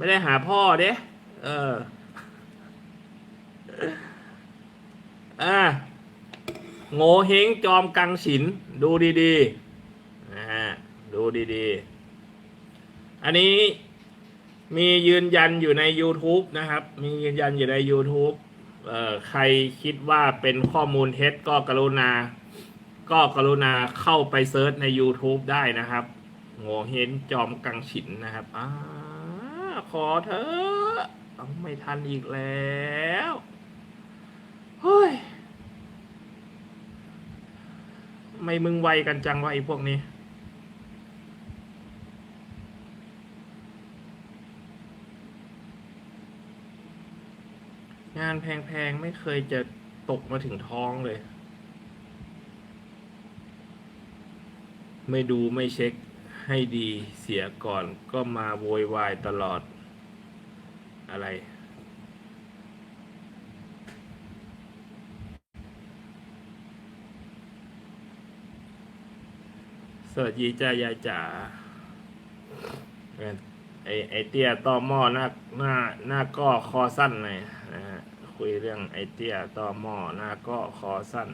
ไม่ได้หาพ่อเด้เอออ่าโง่เฮงจอมกังฉิน ดูดีๆนะฮะดูดีๆ อันนี้มียืนยันอยู่ใน YouTube นะครับ มียืนยันอยู่ใน YouTube เอ่อใครคิดว่าเป็นข้อมูลเท็จก็กรุณา ก็กรุณาเข้าไปเซิร์ชใน YouTube ได้นะครับโง่เฮงจอมกังฉินนะครับอ่า ขอเถอะเอาไม่ทันอีกแล้วเฮ้ยไม่มึงไวกันจังวะไอ้พวกนี้ งานแพงๆ ไม่เคยจะตกมาถึงท้องเลย ไม่ดูไม่เช็คให้ดีเสียก่อนก็มาโวยวายตลอด อะไร สวัสดีจ้ายายจ๋าไอไอเตี้ยต่อหม้อหน้าหน้าหน้าก็คอสั้นเลยนะฮะคุยเรื่องไอเตี้ยต่อหม้อหน้าก็คอสั้น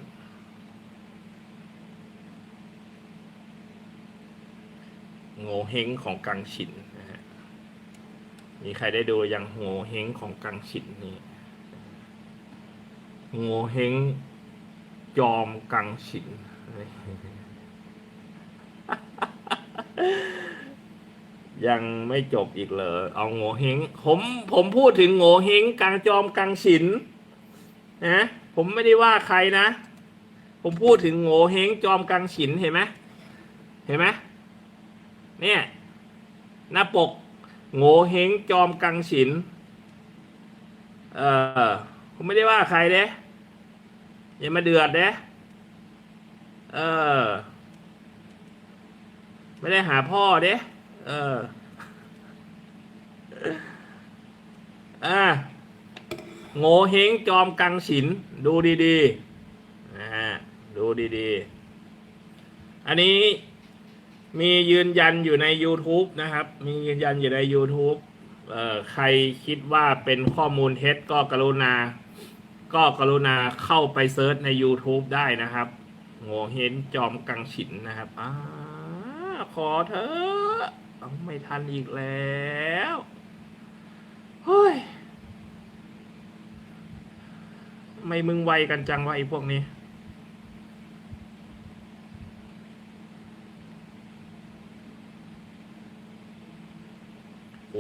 โง่เฮงของกังฉิน มีใครได้ดูยังโง่เฮงของกังฉินนี่โง่เฮงจอมกังฉิน ยังไม่จบอีกเหรอเอาโง่เฮงผมผมพูดถึงโง่เฮงกังจอมกังฉินนะผมไม่ได้ว่าใครนะ ผมพูดถึงโง่เฮงจอมกังฉินเห็นไหมเห็นไหมเนี่ย หน้าปก โง่เฮงจอมกังฉิน เออผมไม่ได้ว่าใครเด้อย่ามาเดือดเด้เออ ไม่ได้หาพ่อเด้เอออ่าโง่เฮงจอมกังฉิน ดูดีๆนะฮะดูดีๆ อันนี้ มียืนยันอยู่ใน YouTube นะครับ มียืนยันอยู่ใน YouTube เอ่อใครคิดว่าเป็นข้อมูลเท็จก็กรุณา ก็กรุณาเข้าไปเซิร์ชใน YouTube ได้นะครับโง่เฮงจอมกังฉินนะครับอ่าขอเถอะไม่ทันอีกแล้วเฮ้ยไม่มึงไวกันจังวะไอ้พวกนี้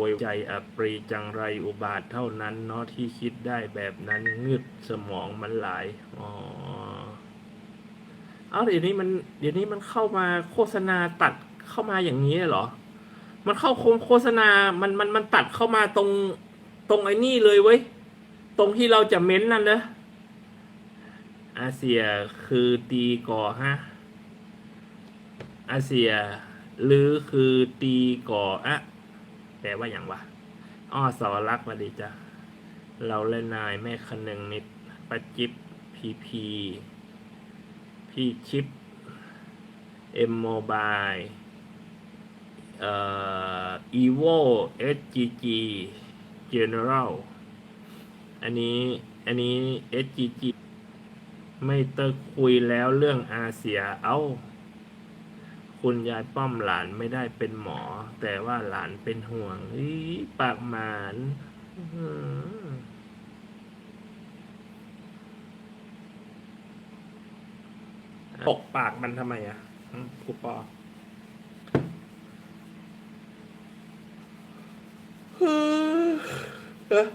ยใจอัปรีจังไรอุบาทเท่านั้นเนาะที่คิดได้แบบนั้นงึดสมองมันหลายอ๋อเอาเดี๋ยวนี้มันเดี๋ยวนี้มันเข้ามาโฆษณาตัดเข้ามาอย่างนี้เหรอ มันเข้าโคมโฆษณา มันมันมันตัดเข้ามาตรงตรงไอ้นี่เลยเว้ย ตรงที่เราจะเม้นนั่นเลยอาเซียคือตีก่อฮะ อาเซียหรือคือตีก่ออะ ลว่าอย่างวะอ้อสอรักมาดีจ้ะเราเล่นนายแม่คนึงนิดประจิบพีพีพี่ชิปเอ็มโมบายเอ่อ evo sgg general อันนี้อันนี้ sgg ไม่เตอคุยแล้วเรื่องอาเซีย เอา้า คุณยายป้อมหลานไม่ได้เป็นหมอ แต่ว่าหลานเป็นห่วงอีปากหมานตกปากมันทำไมอะครูปอเออ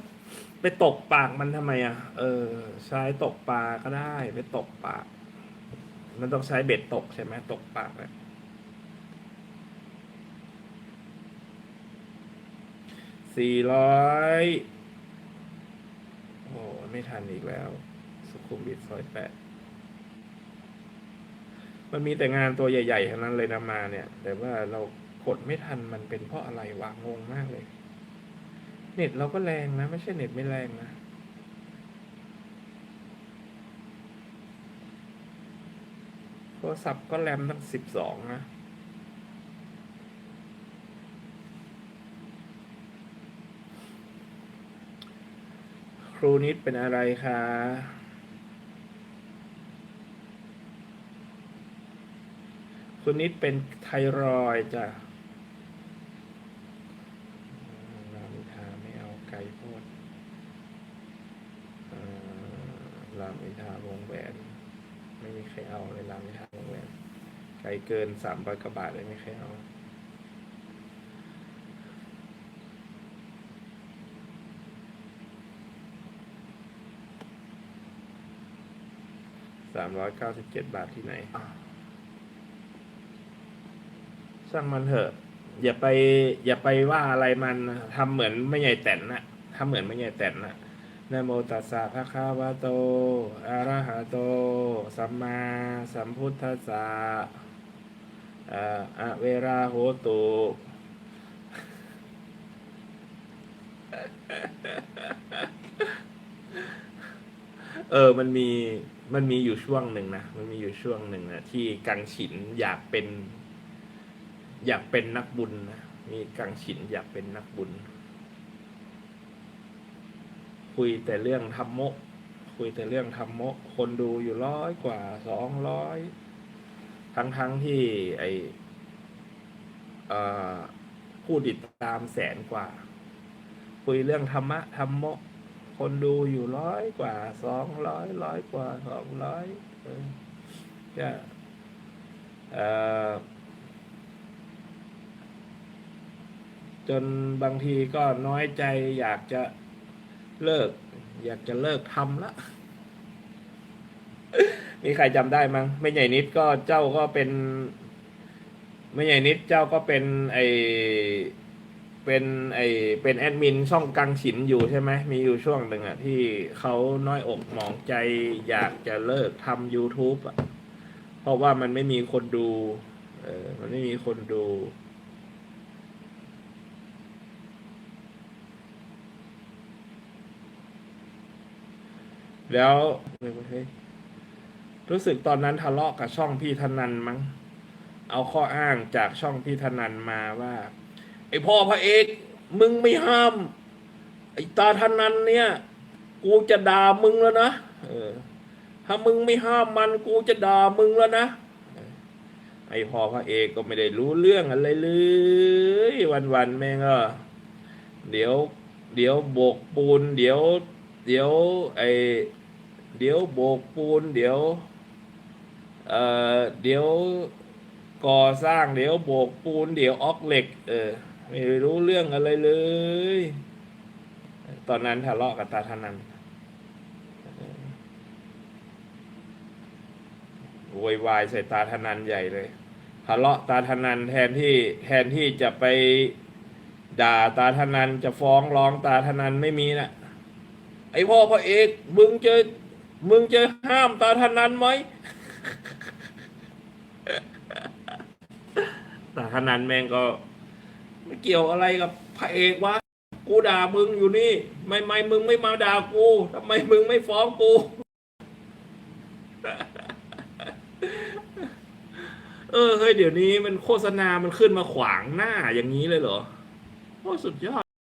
ไปตกปากมันทำไมอะ เออ ใช้ตกปลาก็ได้ ไปตกปาก มันต้องใช้เบ็ดตกใช่ไหมตกปากเลย สี่ร้อยโอ้ไม่ทันอีกแล้ว สุขุมวิทซอยแปดมันมีแต่งานตัวใหญ่ ๆทั้งนั้นเลยนะมาเนี่ย แต่ว่าเรากดไม่ทันมันเป็นเพราะอะไรวะงงมากเลย เน็ตเราก็แรงนะ ไม่ใช่เน็ตไม่แรงนะโทรศัพท์ก็แรมตั้งสิบสองนะ อ รูนิดเป็นอะไรคะคุณนิดเป็นไทรอยจ้ะรามิทาไม่เอาไก่โพดเอ่อรามอิทาวงแหวน ไม่มีใครเอาเลยรามอิทาวงแหวน ไกลเกินสามร้อยกว่าบาทเลยไม่ใครเอา สามร้อยเก้าสิบเจ็ดบาทที่ไหนช่างมันเถอะ อย่าไป อย่าไปว่าอะไรมันทำเหมือนไม่ใหญ่แต่นนะทำเหมือนไม่ใหญ่แต่นนะนะโมตัสสะภะคะวะโต อะระหะโต สัมมาสัมพุทธัสสะอ่าอะเวราโหตุเออ มันมี มันมีอยู่ช่วงหนึ่งนะ มันมีอยู่ช่วงหนึ่งนะที่กังฉินอยากเป็น อยากเป็นนักบุญนะ มีกังฉินอยากเป็นนักบุญ คุยแต่เรื่องธรรมะ คุยแต่เรื่องธรรมะ คนดูอยู่ร้อยกว่าสองร้อย ทั้งทั้งที่ไออ่อผู้ติดตามแสนกว่า คุยเรื่องธรรมะธรรมะ คนดูอยู่ร้อยกว่าสองร้อยร้อยกว่าสองร้อยเออก็เอ่อจนบางทีก็น้อยใจอยากจะเลิก อยากจะเลิกทำละมีใครจำได้มั้งไม่ใหญ่นิดก็เจ้าก็เป็น ไม่ใหญ่นิดเจ้าก็เป็นไอ เป็นไอเป็นแอดมินช่องกังฉินอยู่ใช่ไหมมีอยู่ช่วงหนึ่งอะที่เขาน้อยอกหมองใจอยากจะเลิกทำ YouTube อะเพราะว่ามันไม่มีคนดู เออมันไม่มีคนดู แล้วรู้สึกตอนนั้นทะเลาะกับช่องพี่ธนันมั้ง เอาข้ออ้างจากช่องพี่ธนันมาว่า ไอพ่อพระเอกมึงไม่ห้าม ไอตาธนันเนี่ย กูจะด่ามึงแล้วนะถ้ามึงไม่ห้ามมันกูจะด่ามึงแล้วนะเออไอพ่อพระเอกก็ไม่ได้รู้เรื่องอะไรเลย วันๆแม่งก็เดี๋ยว เดี๋ยวโบกปูน เดี๋ยว เดี๋ยว ไอเดี๋ยวโบกปูน เดี๋ยวเอ่อเดี๋ยวก่อสร้างเดี๋ยวโบกปูน เดี๋ยวออกเหล็ก เออ ไม่รู้เรื่องอะไรเลย ตอนนั้นทะเลาะกับตาทนันโวยวายใส่ตาทนันใหญ่เลยทะเลาะตาทนันแทนที่แทนที่จะไปด่าตาทนันจะฟ้องร้องตาทนันไม่มีนะไอพ่อพระเอกมึงจะมึงจะห้ามตาทนันไหมตาทนันแม่งก็ ไม่เกี่ยวอะไรกับพระเอกวะกูด่ามึงอยู่นี่ไม่ไม่มึงไม่มาด่ากูทำไมมึงไม่ฟ้องกู เออเฮ้ยเดี๋ยวนี้มันโฆษณามันขึ้นมาขวางหน้าอย่างนี้เลยเหรอโอ้สุดยอด